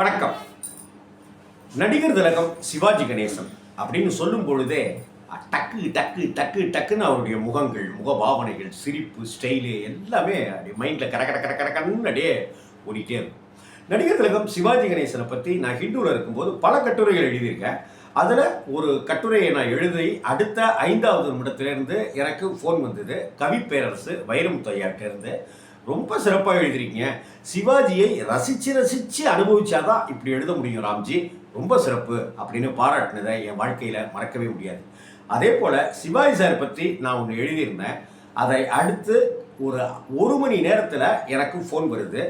வணக்கம். நடிகர் திலகம் சிவாஜி கணேசன் அப்படின்னு சொல்லும் பொழுதே டக்கு டக்கு டக்கு டக்குன்னு அவருடைய முகங்கள் முகபாவனைகள் சிரிப்பு ஸ்டைலு எல்லாமே அப்படியே மைண்டில் கர கர கர கடக்கன்னு அப்படியே ஓடிட்டே இருக்கும். நடிகர் திலகம் சிவாஜி கணேசனை பற்றி நான் ஹிந்துவில் இருக்கும்போது பல கட்டுரைகள் எழுதியிருக்கேன். அதில் ஒரு கட்டுரையை நான் எழுதி அடுத்த ஐந்தாவது நிமிடத்திலேருந்து எனக்கு ஃபோன் வந்தது. கவிப்பேரரசு வைரமுத்து ஐயாட்டிருந்து ரொம்ப சிறப்பாக எழுதிருக்கீங்க. சிவாஜியை ரசித்து ரசித்து அனுபவிச்சாதான் இப்படி எழுத முடியும் ராம்ஜி. ரொம்ப சிறப்பு அப்படின்னு பாராட்டினதை என் வாழ்க்கையில் மறக்கவே முடியாது. அதே போல் சிவாஜி சார் பற்றி நான் ஒன்று எழுதியிருந்தேன். அதை அடுத்து ஒரு ஒரு மணி நேரத்தில் எனக்கு ஃபோன் வருது.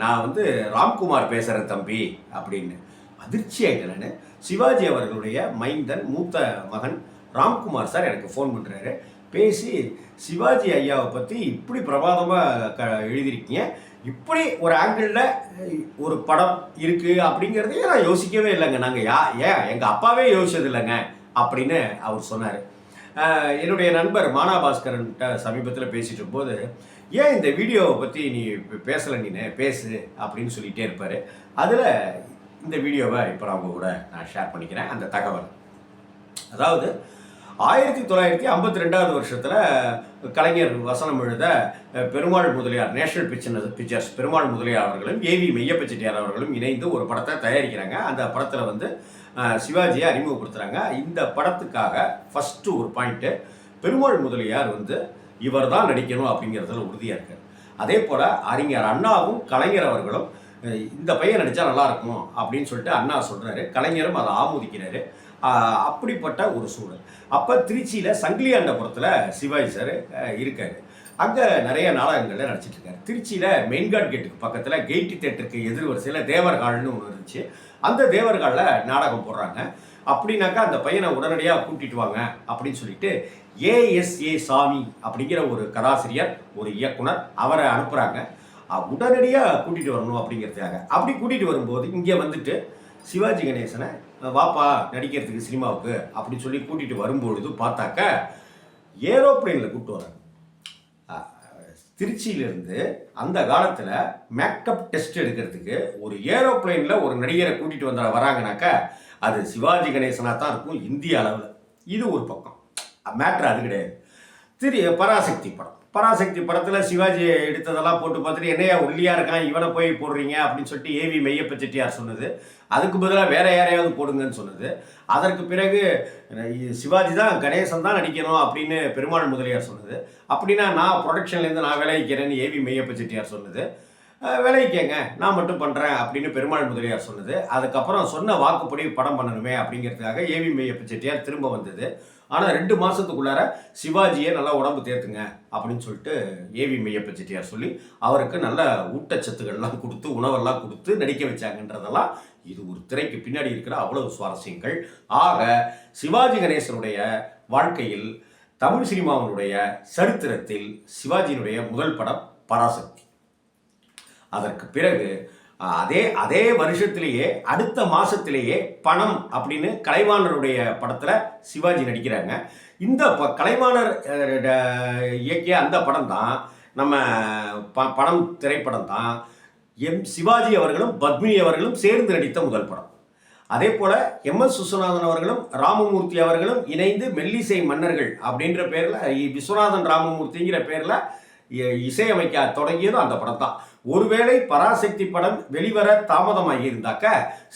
நான் வந்து ராம்குமார் பேசுகிறேன் தம்பி அப்படின்னு. அதிர்ச்சி ஆகிட்டேன் நான். சிவாஜி அவர்களுடைய மைந்தன் மூத்த மகன் ராம்குமார் சார் எனக்கு ஃபோன் பண்ணுறாரு பேசி சிவாஜி ஐயாவை பற்றி இப்படி பிரமாதமாக க எழுதியிருக்கீங்க. இப்படி ஒரு ஆங்கிளில் ஒரு படம் இருக்குது அப்படிங்கிறதையே நான் யோசிக்கவே இல்லைங்க. நாங்கள் யா ஏன்? எங்கள் அப்பாவே யோசிச்சது இல்லைங்க அப்படின்னு அவர் சொன்னார். என்னுடைய நண்பர் மானாபாஸ்கரன்ட்ட சமீபத்தில் பேசிட்டு இருக்கும்போது ஏன் இந்த வீடியோவை பற்றி நீ பேசலை நீ பேசு அப்படின்னு சொல்லிகிட்டே இருப்பார். அதில் இந்த வீடியோவை இப்போ நான் உங்கள் கூட நான் ஷேர் பண்ணிக்கிறேன். அந்த தகவல். அதாவது ஆயிரத்தி தொள்ளாயிரத்தி ஐம்பத்தி ரெண்டாவது வருஷத்தில் கலைஞர் வசனம் எழுத Perumal Mudaliar national picture pictures Perumal Mudaliar அவர்களும் ஏவி மெய்யப்பச்செட்டியார் அவர்களும் இணைந்து ஒரு படத்தை தயாரிக்கிறாங்க. அந்த படத்தில் வந்து சிவாஜியை அறிமுகப்படுத்துகிறாங்க இந்த படத்துக்காக ஃபஸ்ட்டு ஒரு பாயிண்ட்டு பெருமாள் முதலியார் வந்து இவர் தான் நடிக்கணும் அப்படிங்கிறதுல உறுதியாக இருக்கார். அதே போல் அறிஞர் அண்ணாவும் கலைஞர் அவர்களும் இந்த பையன் நடித்தா நல்லா இருக்கும் அப்படின்னு சொல்லிட்டு அண்ணா சொல்கிறாரு கலைஞரும் அதை ஆமோதிக்கிறாரு. அப்படிப்பட்ட ஒரு சூழல். அப்போ திருச்சியில் சங்கிலியாண்டபுரத்தில் சிவாஜி சார் இருக்கார். அங்கே நிறைய நாடகங்களில் நடிச்சிட்டு இருக்காரு. திருச்சியில் மெயின்கார்ட் கேட்டுக்கு பக்கத்தில் கெயிட்டி தேட்டருக்கு எதிர் வரிசையில் தேவர் ஹால்னு ஒன்று இருந்துச்சு. அந்த தேவர் ஹாலில் நாடகம் போடுறாங்க. அப்படின்னாக்கா அந்த பையனை உடனடியாக கூட்டிட்டு வாங்க அப்படின்னு சொல்லிட்டு ஏஎஸ்ஏ சாமி அப்படிங்கிற ஒரு கதாசிரியர் ஒரு இயக்குனர் அவரை அனுப்புகிறாங்க உடனடியாக கூட்டிகிட்டு வரணும் அப்படிங்கிறதுக்காக. அப்படி கூட்டிகிட்டு வரும்போது இங்கே வந்துட்டு சிவாஜி கணேசனை வாப்பா நடிக்கிறதுக்கு சினிமாவுக்கு அப்படின்னு சொல்லி கூட்டிகிட்டு வரும்பொழுது பார்த்தாக்க ஏரோப்ளேனில் கூப்பிட்டு வராங்க. திருச்சியிலிருந்து அந்த காலத்தில் மேக்கப் டெஸ்ட் எடுக்கிறதுக்கு ஒரு ஏரோப்ளேனில் ஒரு நடிகரை கூட்டிகிட்டு வந்த வராங்கனாக்கா அது சிவாஜி கணேசனாக தான் இருக்கும் இந்திய அளவில். இது ஒரு பக்கம். மேட்ரு அது கிடையாது. திரு பராசக்தி படம். பராசக்தி படத்தில் சிவாஜி எடுத்ததெல்லாம் போட்டு பார்த்துட்டு என்னையா ஒல்லியாக இருக்கான் இவனை போய் போடுறீங்க அப்படின்னு சொல்லிட்டு ஏவி மெய்யப்ப செட்டியார் சொன்னது. அதுக்கு பதிலாக வேற யாரையாவது போடுங்கன்னு சொன்னது. அதற்கு பிறகு சிவாஜி தான் கணேசன் தான் நடிக்கணும் அப்படின்னு பெருமாள் முதலியார் சொன்னது. அப்படின்னா நான் ப்ரொடக்ஷன்லேருந்து நான் விளைவிக்கிறேன்னு ஏவி மெய்யப்ப செட்டியார் சொன்னது. விளைவிக்கங்க நான் மட்டும் பண்ணுறேன் அப்படின்னு பெருமாள் முதலியார் சொன்னது. அதுக்கப்புறம் சொன்ன வாக்குப்படி படம் பண்ணணுமே அப்படிங்கிறதுக்காக ஏவி மெய்யப்ப செட்டியார் திரும்ப வந்தது. ஆனால் ரெண்டு மாதத்துக்குள்ளார சிவாஜியை நல்லா உடம்பு தேர்த்துங்க அப்படின்னு சொல்லிட்டு ஏவி மையப்ப செட்டியார் சொல்லி அவருக்கு நல்ல ஊட்டச்சத்துக்கள்லாம் கொடுத்து உணவெல்லாம் கொடுத்து நடிக்க வச்சாங்கன்றதெல்லாம் இது ஒரு திரைக்கு பின்னாடி இருக்கிற அவ்வளவு சுவாரஸ்யங்கள். ஆக சிவாஜி கணேசனுடைய வாழ்க்கையில் தமிழ் சினிமாவினுடைய சரித்திரத்தில் சிவாஜியினுடைய முதல் படம் பராசக்தி. அதற்கு பிறகு அதே அதே வருஷத்திலேயே அடுத்த மாசத்திலேயே பணம் அப்படின்னு கலைவாணருடைய படத்தில் சிவாஜி நடிக்கிறாங்க. இந்த ப கலைவாணர் இயக்கிய அந்த படம் தான் நம்ம ப படம் திரைப்படம் தான் எம் சிவாஜி அவர்களும் பத்மினி அவர்களும் சேர்ந்து நடித்த முதல் படம். அதே போல் எம் எஸ் விஸ்வநாதன் அவர்களும் ராமமூர்த்தி அவர்களும் இணைந்து மெல்லிசை மன்னர்கள் அப்படின்ற பேரில் விஸ்வநாதன் ராமமூர்த்திங்கிற பேரில் இசையமைக்க தொடங்கியதும் அந்த படம் தான் ஒருவேளை பராசக்தி படம் வெளிவர தாமதமாகி இருந்தாக்க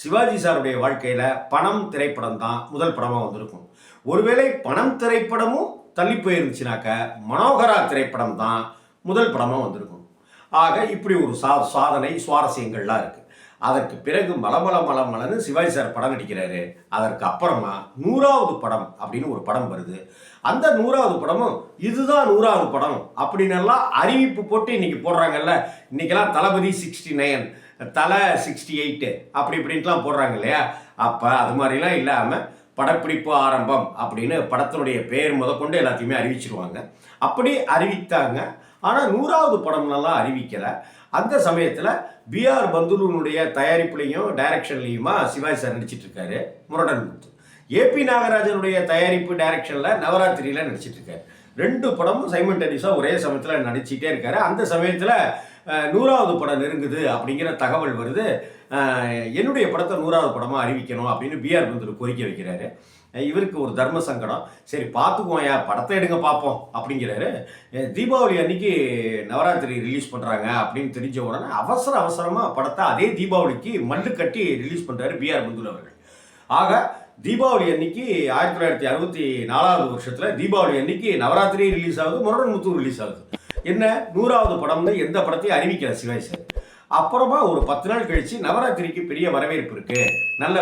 சிவாஜி சாருடைய வாழ்க்கையில் பணம் திரைப்படம் தான் முதல் படமாக வந்திருக்கும். ஒருவேளை பணம் திரைப்படமும் தள்ளி போயிருந்துச்சுனாக்க மனோகரா திரைப்படம் தான் முதல் படமாக வந்திருக்கும். ஆக இப்படி ஒரு சா சாதனை சுவாரஸ்யங்கள்லாம் இருக்குது அதற்கு பிறகு மலமல மலமலன்னு சிவாஜி சார் படம் நடிக்கிறாரு. அதற்கு அப்புறமா நூறாவது படம் அப்படின்னு ஒரு படம் வருது. அந்த நூறாவது படமும் இதுதான் நூறாவது படம் அப்படின்னு எல்லாம் அறிவிப்பு போட்டு இன்னைக்கு போடுறாங்கல்ல. இன்னைக்கெல்லாம் Thalapathy sixty nine Thala sixty eight அப்படி இப்படின்ட்டுலாம் போடுறாங்க இல்லையா? அப்போ அது மாதிரிலாம் இல்லாமல் படப்பிடிப்பு ஆரம்பம் அப்படின்னு படத்தினுடைய பேர் முதற்கொண்டு எல்லாத்தையுமே அறிவிச்சிருவாங்க. அப்படி அறிவித்தாங்க. ஆனால் நூறாவது படம்லாம் அறிவிக்கலை. அந்த சமயத்தில் பிஆர் பந்துலுனுடைய தயாரிப்புலையும் டைரக்ஷன்லேயுமா சிவாஜி சார் நடிச்சிட்ருக்காரு முரடன் முத்து ஏபி நாகராஜனுடைய தயாரிப்பு டைரக்ஷனில் நவராத்திரியில் நடிச்சிட்டு இருக்காரு. ரெண்டு படமும் சைமன்டனிஸாக ஒரே சமயத்தில் நடிச்சிட்டே இருக்காரு. அந்த சமயத்தில் நூறாவது படம் நெருங்குது அப்படிங்கிற தகவல் வருது. என்னுடைய படத்தை நூறாவது படமாக அறிவிக்கணும் அப்படின்னு பிஆர் பந்துரு கோரிக்கை வைக்கிறாரு. இவருக்கு ஒரு தர்ம சங்கடம். சரி பார்த்துக்குவோம் ஏன் படத்தை எடுங்க பார்ப்போம் அப்படிங்கிறாரு. தீபாவளி அன்னைக்கு நவராத்திரி ரிலீஸ் பண்ணுறாங்க அப்படின்னு தெரிஞ்ச உடனே அவசர அவசரமாக படத்தை அதே தீபாவளிக்கு மல்லு கட்டி ரிலீஸ் பண்ணுறாரு பிஆர் பந்துல் அவர்கள். ஆக தீபாவளி அன்னைக்கு ஆயிரத்தி தொள்ளாயிரத்தி அறுபத்தி நாலாவது வருஷத்தில் தீபாவளி அன்னைக்கு நவராத்திரி ரிலீஸ் ஆகுது முரடன் முத்து ரிலீஸ் ஆகுது. என்ன? நூறாவது படம்னு எந்த படத்தையும் அறிவிக்கல சிவாய் சார். அப்புறமா ஒரு பத்து நாள் கழிச்சு நவராத்திரிக்கு பெரிய வரவேற்பு இருக்குது நல்ல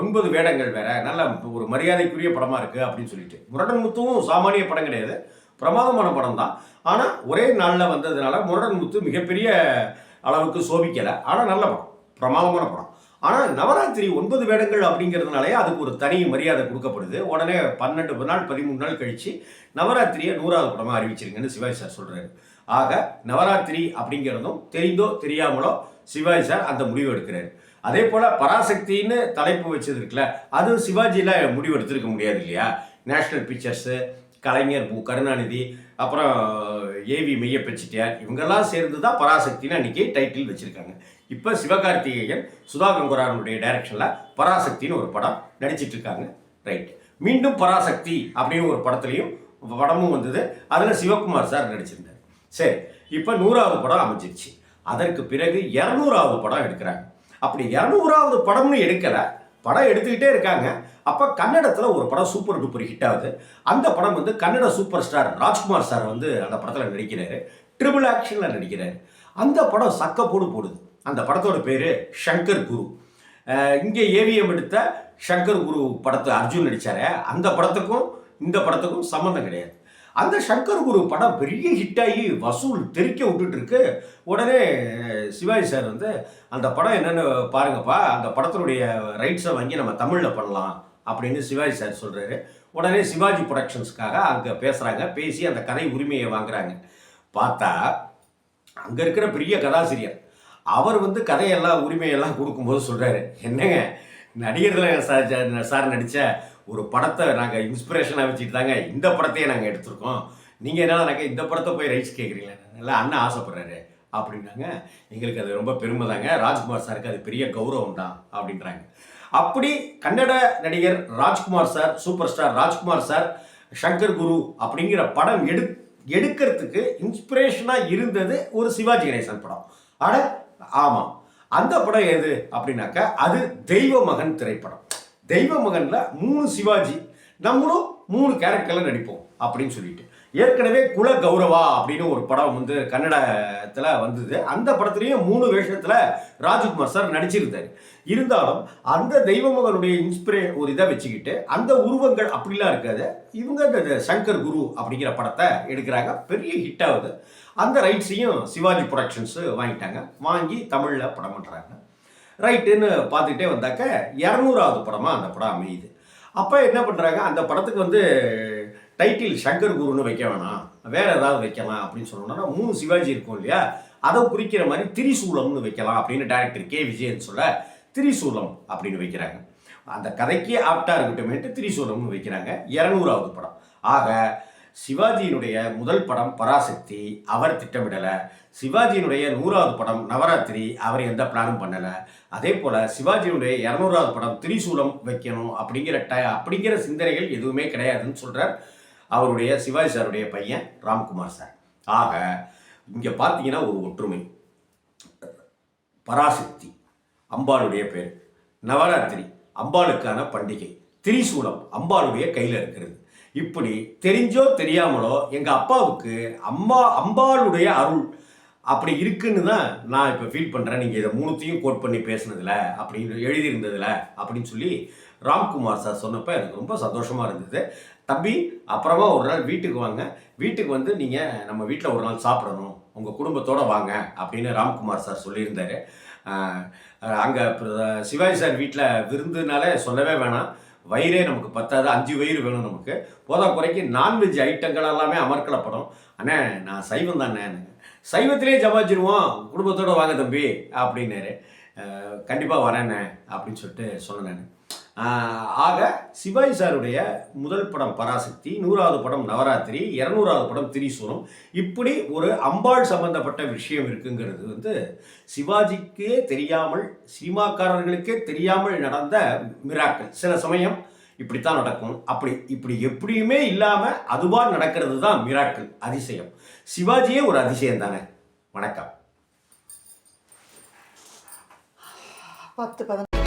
ஒன்பது வேடங்கள் வேற நல்ல ஒரு மரியாதைக்குரிய படமாக இருக்குது அப்படின்னு சொல்லிட்டு. முரடன் முத்துவும் சாமானிய படம் கிடையாது. பிரமாதமான படம் தான். ஆனால் ஒரே நாளில் வந்ததுனால முரடன் முத்து மிகப்பெரிய அளவுக்கு சோபிக்கலை. ஆனால் நல்ல படம். பிரமாதமான படம். ஆனால் நவராத்திரி ஒன்பது வேடங்கள் அப்படிங்கிறதுனாலே அதுக்கு ஒரு தனி மரியாதை கொடுக்கப்படுது. உடனே பன்னெண்டு நாள் பதிமூணு நாள் கழிச்சு நவராத்திரியை நூறாவது படமாக அறிவிச்சிருங்கன்னு சிவாஜி சார் சொல்கிறாரு ஆக நவராத்திரி அப்படிங்கிறதும் தெரிந்தோ தெரியாமலோ சிவாஜி சார் அந்த முடிவு எடுக்கிறாரு. அதே போல் பராசக்தின்னு தலைப்பு வச்சது இருக்குல்ல அது சிவாஜியில் முடிவு எடுத்திருக்க முடியாது இல்லையா? நேஷ்னல் பிக்சர்ஸு கலைஞர் மு. கருணாநிதி அப்புறம் ஏவி மெய்யப்பச்சிட்டியார் இவங்கெல்லாம் சேர்ந்து தான் பராசக்தின்னு அன்றைக்கி டைட்டில் வச்சுருக்காங்க. இப்போ சிவகார்த்திகேயன் சுதா கங்குரானுடைய டைரக்ஷனில் பராசக்தின்னு ஒரு படம் நடிச்சிட்டு இருக்காங்க ரைட் மீண்டும் பராசக்தி அப்படின்னு ஒரு படத்துலையும் படமும் வந்தது. அதில் சிவகுமார் சார் நடிச்சிருந்தார். சரி இப்போ நூறாவது படம் அமைஞ்சிருச்சு. அதற்கு பிறகு இரநூறாவது படம் எடுக்கிறாங்க. அப்படி இரநூறாவது படம்னு எடுக்கலை. படம் எடுத்துக்கிட்டே இருக்காங்க. அப்போ கன்னடத்தில் ஒரு படம் சூப்பர் டூப்பர் ஹிட் ஆகுது. அந்த படம் வந்து Kannada super star Rajkumar sir வந்து அந்த படத்தில் நடிக்கிறாரு. ட்ரிபிள் ஆக்ஷனில் நடிக்கிறாரு. அந்த படம் சக்கப்போடு போடுது. அந்த படத்தோட பேர் ஷங்கர் குரு. இங்கே ஏவிஎம் எடுத்த ஷங்கர் குரு படத்தை அர்ஜுன் நடித்தார் அந்த படத்துக்கும் இந்த படத்துக்கும் சம்மந்தம் கிடையாது. அந்த சங்கர் குரு படம் பெரிய ஹிட்டாகி வசூல் தெறிக்க விட்டுட்டு இருக்கு உடனே சிவாஜி சார் வந்து அந்த படம் என்னென்னு பாருங்கப்பா அந்த படத்தினுடைய ரைட்ஸை வாங்கி நம்ம தமிழில் பண்ணலாம் அப்படின்னு சிவாஜி சார் சொல்கிறாரு உடனே சிவாஜி ப்ரொடக்ஷன்ஸ்க்காக அங்கே பேசுகிறாங்க பேசி அந்த கதை உரிமையை வாங்குறாங்க. பார்த்தா அங்கே இருக்கிற பெரிய கதாசிரியர் அவர் வந்து கதையெல்லாம் உரிமையெல்லாம் கொடுக்கும்போது சொல்கிறாரு என்னங்க நடிகர்கள் சார் சார் நடித்த ஒரு படத்தை நாங்கள் இன்ஸ்பிரேஷனாக வச்சுட்டு தாங்க இந்த படத்தையே நாங்கள் எடுத்திருக்கோம். நீங்கள் என்ன நாங்கள் இந்த படத்தை போய் ரைட்ஸ் கேட்குறீங்களா நல்லா அண்ணன் ஆசைப்படுறாரு அப்படின்னாங்க. எங்களுக்கு அது ரொம்ப பெருமை தாங்க. ராஜ்குமார் சாருக்கு அது பெரிய கௌரவம் தான் அப்படின்றாங்க. அப்படி கன்னட நடிகர் Rajkumar sir super star Rajkumar sir Shankar Guru அப்படிங்கிற படம் எடு எடுக்கிறதுக்கு இன்ஸ்பிரேஷனாக இருந்தது ஒரு சிவாஜி கணேசன் படம். ஆனால் ஆமாம். அந்த படம் எது அப்படின்னாக்கா அது தெய்வ மகன் திரைப்படம். தெய்வ மகனில் மூணு சிவாஜி நம்மளும் மூணு கேரக்டரில் நடிப்போம் அப்படின்னு சொல்லிட்டு. ஏற்கனவே குல கௌரவா அப்படின்னு ஒரு படம் வந்து கன்னடத்தில் வந்தது. அந்த படத்துலேயும் மூணு வேஷத்தில் ராஜ்குமார் சார் நடிச்சிருந்தார். இருந்தாலும் அந்த தெய்வமகனுடைய இன்ஸ்பிரே ஒரு இதை வச்சுக்கிட்டு அந்த உருவங்கள் அப்படிலாம் இருக்காது. இவங்க இந்த சங்கர் குரு அப்படிங்கிற படத்தை எடுக்கிறாங்க. பெரிய ஹிட் ஆகுது. அந்த ரைட்ஸையும் சிவாஜி ப்ரொடக்ஷன்ஸு வாங்கிட்டாங்க. வாங்கி தமிழில் படம் பண்ணுறாங்க ரைட்டுன்னு பார்த்துக்கிட்டே வந்தாக்க இரநூறாவது படமாக அந்த படம் அமையுது. அப்போ என்ன பண்ணுறாங்க அந்த படத்துக்கு வந்து டைட்டில் சங்கர் குருன்னு வைக்க வேணாம். வேற ஏதாவது வைக்கலாம் அப்படின்னு சொன்னோம்னா மூணு சிவாஜி இருக்கும் இல்லையா? அதை குறிக்கிற மாதிரி திரிசூலம்னு வைக்கலாம் அப்படின்னு டேரக்டர் கே. விஜயன் சொல்ல திரிசூலம் அப்படின்னு வைக்கிறாங்க. அந்த கதைக்கே ஆப்டா இருக்கட்டுமேட்டு திரிசூலம்னு வைக்கிறாங்க. இரநூறாவது படம். ஆக சிவாஜியினுடைய முதல் படம் பராசக்தி அவர் திட்டமிடலை. சிவாஜியினுடைய நூறாவது படம் நவராத்திரி அவர் எந்த பிளானும் பண்ணலை. அதே போல் சிவாஜியினுடைய இரநூறாவது படம் திரிசூலம் வைக்கணும் அப்படிங்கிற ட அப்படிங்கிற சிந்தனைகள் எதுவுமே கிடையாதுன்னு சொல்கிறார் அவருடைய சிவாஜி சாருடைய பையன் ராம்குமார் சார். ஆக இங்கே பார்த்தீங்கன்னா ஒரு ஒற்றுமை. பராசக்தி அம்பாளுடைய பேர். நவராத்திரி அம்பாளுக்கான பண்டிகை. திரிசூலம் அம்பாளுடைய கையில் இருக்கிறது. இப்படி தெரிஞ்சோ தெரியாமலோ எங்கள் அப்பாவுக்கு அம்மா அம்பாளுடைய அருள் அப்படி இருக்குன்னு தான் நான் இப்போ ஃபீல் பண்ணுறேன் நீங்கள் இதை மூணுத்தையும் கோட் பண்ணி பேசுனதில் அப்படின்னு எழுதியிருந்ததில் அப்படின்னு சொல்லி ராம்குமார் சார் சொன்னப்போ எனக்கு ரொம்ப சந்தோஷமாக இருந்தது. தம்பி அப்புறமா ஒரு நாள் வீட்டுக்கு வாங்க. வீட்டுக்கு வந்து நீங்கள் நம்ம வீட்டில் ஒரு நாள் சாப்பிடணும். உங்கள் குடும்பத்தோடு வாங்க அப்படின்னு ராம்குமார் சார் சொல்லியிருந்தார். அங்கே சிவாஜி சார் வீட்டில் விருந்துனாலே சொல்லவே வேணாம். வயிறே நமக்கு பத்தாது. அஞ்சு வயிறு வேணும் நமக்கு. போதா குறைக்கு நான்வெஜ் ஐட்டங்கள் எல்லாமே அமர்க்கலப்படும். அண்ணே நான் சைவம் தானே. சைவத்திலே ஜமாச்சிருவோம் குடும்பத்தோடு வாங்க தம்பி அப்படின்னாரு. கண்டிப்பாக வரேண்ணே அப்படின்னு சொல்லிட்டு சொன்னேன் ஆக சிவாஜி சாருடைய முதல் படம் பராசக்தி நூறாவது படம் நவராத்திரி இரநூறாவது படம் திரிசூரம் இப்படி ஒரு அம்பாள் சம்பந்தப்பட்ட விஷயம் இருக்குங்கிறது வந்து சிவாஜிக்கே தெரியாமல் சினிமாக்காரர்களுக்கே தெரியாமல் நடந்த மிராக்கள். சில சமயம் இப்படித்தான் நடக்கும். அப்படி இப்படி எப்படியுமே இல்லாமல் அதுவாக நடக்கிறது தான் மிராக்கள் அதிசயம். சிவாஜியே ஒரு அதிசயம் தானே. வணக்கம். பத்து பதினொன்று